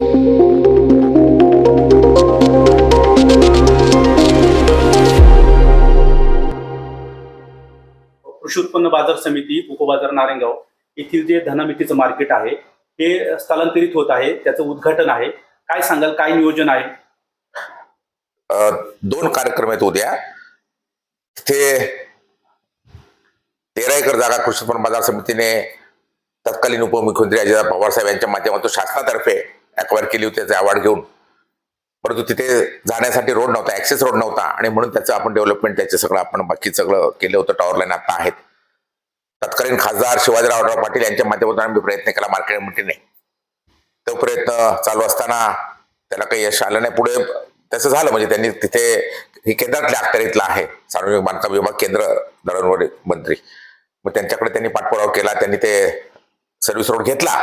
कृषी उत्पन्न बाजार समिती उपबाजार नारायणगाव येथील जे धनामितीचं मार्केट आहे हे स्थलांतरित होत आहे त्याचं उद्घाटन आहे. काय सांगाल काय नियोजन आहे? दोन कार्यक्रम आहेत उद्या. तिथे तेरा एकर जागा कृषी उत्पन्न बाजार समितीने तत्कालीन उपमुख्यमंत्री अजित पवार साहेब यांच्या माध्यमातून शासनातर्फे अक्वायर केली होती त्याचा अवॉर्ड घेऊन. परंतु तिथे जाण्यासाठी रोड नव्हता ऍक्सेस रोड नव्हता. आणि म्हणून त्याचं आपण डेव्हलपमेंट त्याचे सगळं आपण बाकी सगळं केलं होतं टॉवर लाईन आता आहेत. तत्कालीन खासदार शिवाजीरावराव पाटील यांच्या माध्यमातून आम्ही प्रयत्न केला मार्केट कमिटीने तो प्रयत्न चालू असताना त्याला काही यश आलं नाही. पुढे तसं झालं म्हणजे त्यांनी तिथे हे केंद्रातल्या अखत्यारीतलं आहे सार्वजनिक बांधकाम विभाग केंद्र दळणवळण मंत्री. मग त्यांच्याकडे त्यांनी पाठपुरावा केला त्यांनी ते सर्व्हिस रोड घेतला.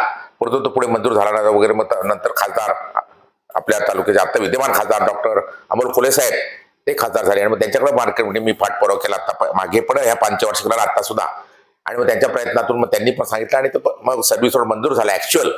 परंतु तो पुढे मंजूर झाला नाही वगैरे मग नंतर खासदार आपल्या तालुक्याचे आता विद्यमान खासदार डॉक्टर अमोल खोले साहेब ते खासदार झाले. आणि मग त्यांच्याकडे मार्केटमध्ये मी पाठपुरावा केला आता प- मागे पण ह्या पंचवार्षिकला आता सुद्धा. आणि मग त्यांच्या प्रयत्नातून मग त्यांनी पण सांगितलं आणि ते मग सर्व्हिस रोड मंजूर झाला ऍक्च्युअल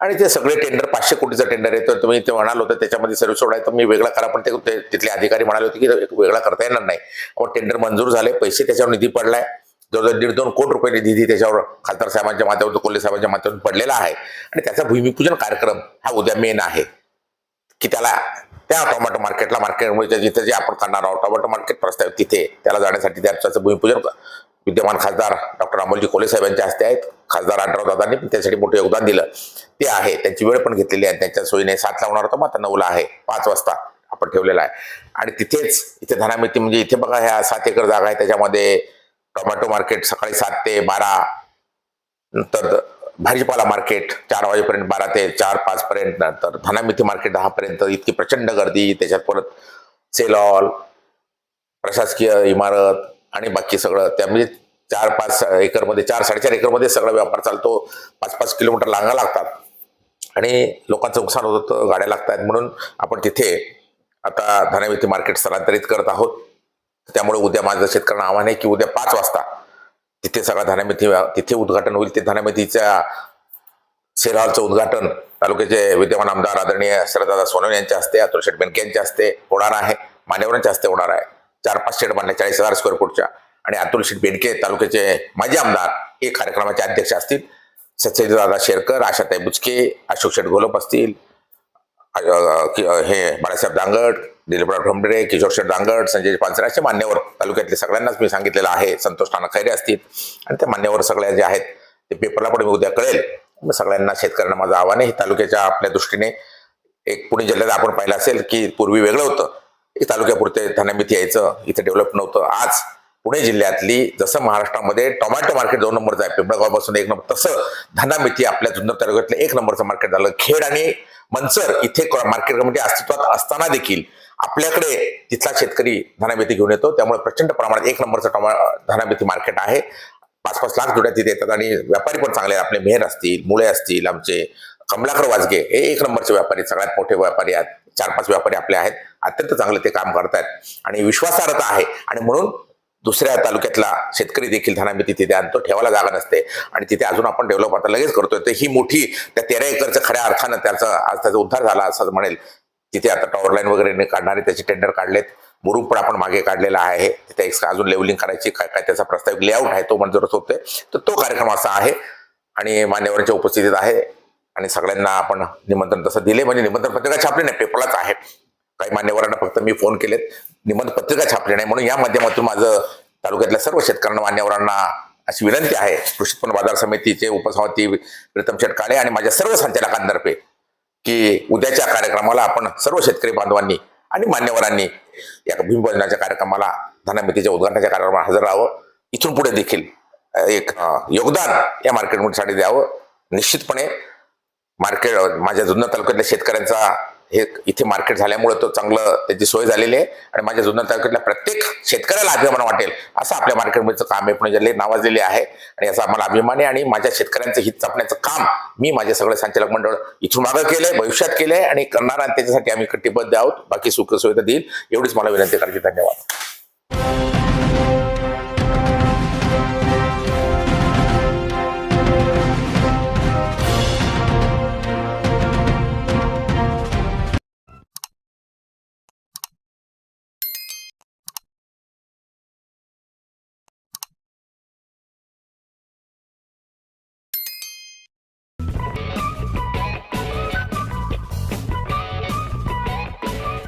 आणि ते सगळे टेंडर पाचशे कोटीचं टेंडर आहे. तर तुम्ही ते म्हणाल होतं त्याच्यामध्ये सर्व्हिस रोड आहे तर मी वेगळा करा पण ते- तिथले अधिकारी म्हणाले होते की वेगळा करता येणार नाही. मग टेंडर मंजूर झाले पैसे त्याच्यावर निधी पडलाय. जवळजवळ दीड दोन कोटी रुपये निधी त्याच्यावर खासदार साहेबांच्या माथ्यावर कोल्हे साहेबांच्या माध्यमातून पडलेला आहे. आणि त्याचा भूमिपूजन कार्यक्रम हा उद्या मेन आहे. की त्याला त्या टोमॅटो मार्केटला मार्केटमध्ये जिथे जे आपण करणार आहोत टोमॅटो मार्केट प्रस्तावित तिथे त्याला जाण्यासाठी त्याचं भूमिपूजन विद्यमान खासदार डॉक्टर अमोलजी कोले साहेब यांच्या हस्ते आहेत. खासदार आढराव दादांनी त्यासाठी मोठं योगदान दिलं. ते आहे त्यांची वेळ पण घेतलेली आहे. त्यांच्या सोयीने सात लावणार होतं मग आता नऊला आहे. पाच वाजता आपण ठेवलेला आहे. आणि तिथेच इथे धनामिती म्हणजे इथे बघा ह्या सात एकर जागा आहे. त्याच्यामध्ये टोमॅटो मार्केट सकाळी सात ते बारा. नंतर भाजीपाला मार्केट चार वाजेपर्यंत बारा ते चार पाच पर्यंत. नंतर धनामिती मार्केट दहा पर्यंत. इतकी प्रचंड गर्दी. त्याच्यात परत सेलॉल प्रशासकीय इमारत आणि बाकी सगळं. त्यामध्ये म्हणजे चार पाच एकरमध्ये चार साडेचार एकरमध्ये सगळा व्यापार चालतो. पाच पाच किलोमीटर लांगा लागतात. आणि लोकांचं नुकसान होत होतं गाड्या लागतात म्हणून आपण तिथे आता धनामिती मार्केट स्थलांतरित करत आहोत. त्यामुळे उद्या माझं शेतकऱ्यांना आव्हान आहे की उद्या पाच वाजता तिथे सगळा धनामिती तिथे उद्घाटन होईल. ते धनामितीच्या सेलहॉलचं उद्घाटन तालुक्याचे विद्यमान आमदार आदरणीय शरदादा सोनवणे यांच्या हस्ते अतुल शेठ बेनके यांच्या हस्ते होणार आहे. मान्यवरांच्या हस्ते होणार आहे. चार पाच शेड बांधल्या चाळीस हजार स्क्वेअर फूटच्या आणि अतुल शेठ बेनके तालुक्याचे माजी आमदार हे कार्यक्रमाचे अध्यक्ष असतील. सत्यजितदादा शेरकर आशाताई बुचके अशोक शेठ घोलप असतील. हे बाळासाहेब दांगड दिलीपराव ठोंबरे किशोर शेठ दांगड संजय पानसरे असे मान्यवर तालुक्यातले सगळ्यांनाच मी सांगितलेलं आहे. संतोष नाना खैरे असतील. आणि त्या मान्यवर सगळ्या जे आहेत ते पेपरला पण मी उद्या कळेल. मग सगळ्यांना शेतकऱ्यांना माझं आव्हान आहे हे तालुक्याच्या आपल्या दृष्टीने एक पुणे जिल्ह्यात आपण पाहिलं असेल की पूर्वी वेगळं होतं. एक तालुक्यापुरते धान्यमिती यायचं इथे डेव्हलप नव्हतं. आज पुणे जिल्ह्यातली जसं महाराष्ट्रामध्ये टोमॅटो मार्केट दोन नंबरचं आहे. पिंपळगावपासून एक नंबर तसं धनामिती आपल्या जुन्नर तालुक्यातलं एक नंबरचं मार्केट झालं. खेड आणि मनसर इथे मार्केट कमिटी अस्तित्वात असताना देखील आपल्याकडे तिथला शेतकरी धनामिती घेऊन येतो. त्यामुळे प्रचंड प्रमाणात एक नंबरचं टमा धनामिती मार्केट आहे. पाच पाच लाख जोड्या तिथे येतात आणि व्यापारी पण चांगले आहेत. आपले मेहर असतील मुळे असतील आमचे कमलाकर वाजगे हे एक नंबरचे व्यापारी सगळ्यात मोठे व्यापारी आहेत. चार पाच व्यापारी आपले आहेत. अत्यंत चांगले ते काम करतायत. आणि विश्वासार्हता आहे. आणि म्हणून दुसऱ्या तालुक्यातला शेतकरी देखील धनामिती तिथे आणतो. ठेवायला जागा नसते. आणि तिथे अजून आपण डेव्हलप आता लगेच करतोय. तर ही मोठी त्या तेरा एकरचं खऱ्या अर्थानं त्याचा आज त्याचा उद्धार झाला असं म्हणेल. तिथे आता टॉवर लाईन वगैरे काढणारे त्याचे टेंडर काढलेत. मुरुम पण आपण मागे काढलेला आहे. तिथे एक अजून लेवलिंग करायची काय काय त्याचा प्रस्ताव लेआउट आहे तो मंजूर होतोय. तर तो कार्यक्रम असा आहे आणि मान्यवरांच्या उपस्थितीत आहे. आणि सगळ्यांना आपण निमंत्रण तसं दिले म्हणजे निमंत्रण पत्रिका छापली नाही पेपरलाच आहे. काही मान्यवरांना फक्त मी फोन केलेत. निमंत्रण पत्रिका छापली नाही. म्हणून या माध्यमातून माझं तालुक्यातल्या सर्व शेतकऱ्यांना मान्यवरांना अशी विनंती आहे. कृषी उत्पन्न बाजार समितीचे उपसभापती प्रीतम शेटकाळे आणि माझ्या सर्व संचालकांतर्फे की उद्याच्या कार्यक्रमाला आपण सर्व शेतकरी बांधवांनी आणि मान्यवरांनी या भूमिपूजनाच्या कार्यक्रमाला धनामितीच्या उद्घाटनाच्या कार्यक्रमाला हजर राहावं. इथून पुढे देखील एक योगदान या मार्केटसाठी द्यावं. निश्चितपणे मार्केट माझ्या जुन्नर तालुक्यातल्या शेतकऱ्यांचा हे इथे मार्केट झाल्यामुळे तो चांगलं त्याची सोय झालेली आहे. आणि माझ्या जुन्नर तालुक्यातल्या प्रत्येक शेतकऱ्याला अभिमान वाटेल. असं आपल्या मार्केटमध्येचं काम आहे. पुणे जिल्ह्यात नावाजलेले आहे. आणि याचा आम्हाला अभिमान आहे आणि माझ्या शेतकऱ्यांचं हित जपण्याचं काम मी माझे सगळे संचालक मंडळ इथून मागं केलंय भविष्यात केलंय. आणि करणार आणि त्याच्यासाठी आम्ही कटिबद्ध आहोत. बाकी सुखसुविधा देईल. एवढीच मला विनंती करायची धन्यवाद.